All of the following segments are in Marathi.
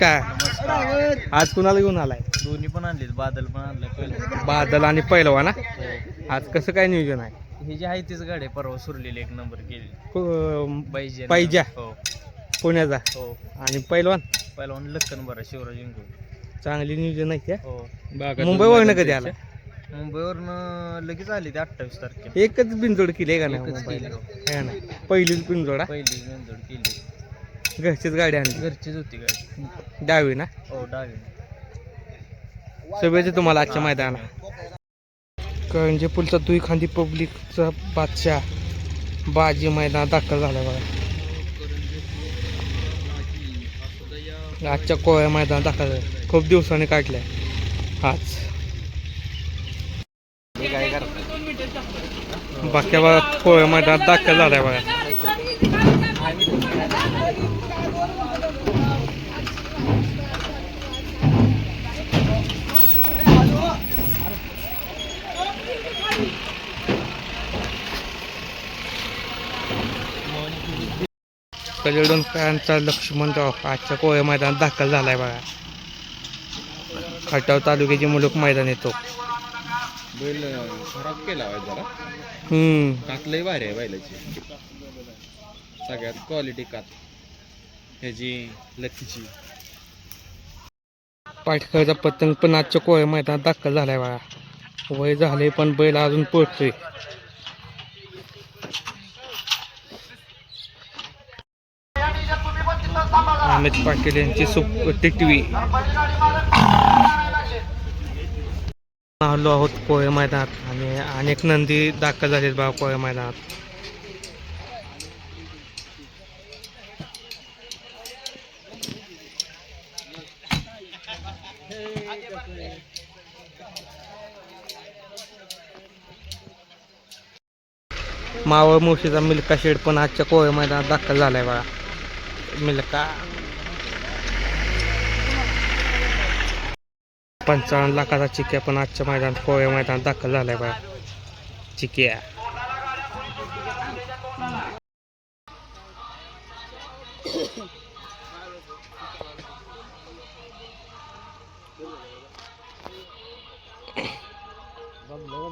काय? आज कुणाला घेऊन आलाय? दोन्ही पण आणलेत बादल पण आणलं पहिलं. बादल आणि पैलवा ना आज कसं काय नियोजन आहे? हे जे आहे तीच गाडी आहे, परवा सुरलेली एक नंबर केली. को- पाहिजे. पाहिजे. हो. पुण्याचा? हो. आणि पैलवान? पहिला लक्कन बरं शिवराज इंगू. चांगली नियोजन आहे हो. मुंबईवरनं कधी आला? मुंबईवरनं लगेच आली ते अठ्ठावीस तारखेला. एकच बिनजोड केली आहे का नाही एकच मुंबईला? केली. है. ना? पहिलीच बिनजोड हा? पहिली मेंदोड केली. घरचीच गाडी आणली. घरचीच होती गाडी. डावी ना? हो डावी. शुभेच्छा तुम्हाला आजच्या मैदानात करंजे पुलचा दुई खांदी पब्लिकचा बादशाह बाजी मैदानात दाखल झाला बघा. आजच्या कोळ्या मैदानात दाखल झाला. खूप दिवसांनी काढलाय. आज. बाक्या बघा कोळ्या मैदानात दाखल झालाय बघा. कलेडोनकरांचा लक्ष्मणराव आजच्या कोळ्या मैदानात दाखल झालाय बघा. खटाव तालुक्याचे मुलुक मैदान येतो. बैल खराब केला आहे जरा. हम्म. कात लय भारी आहे बैलाची. सगळ्यात क्वालिटी कात. ह्याची लकीची. पाठकरचा पतंग पण आजच्या कोळ्या मैदानात दाखल झालाय बघा. वय झाले पण बैल अजून पोचतोय अमित पाटील यांची सुप टिटवी. आलो आहोत कोळे मैदानात आणि अनेक नंदी दाखल झालेत बा कोळे मैदानात. मावळ मुशीचा मिल्का शेड पण आजच्या कोळे मैदानात दाखल झालाय बघा मिल्का. पंचावन्न लाखाचा चिक्या पण आजच्या मैदानात कोळे मैदानात दाखल झालाय बघा चिक्या.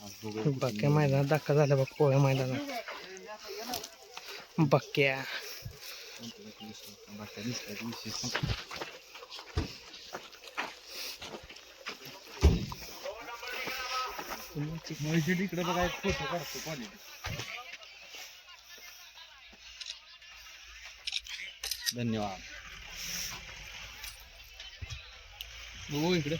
कोळ्या मैदानात धक्का बाकी बघ विशेष मैदानात. बक्क्या इकडे बघा फोटो काढतो धन्यवाद. हो इकडे.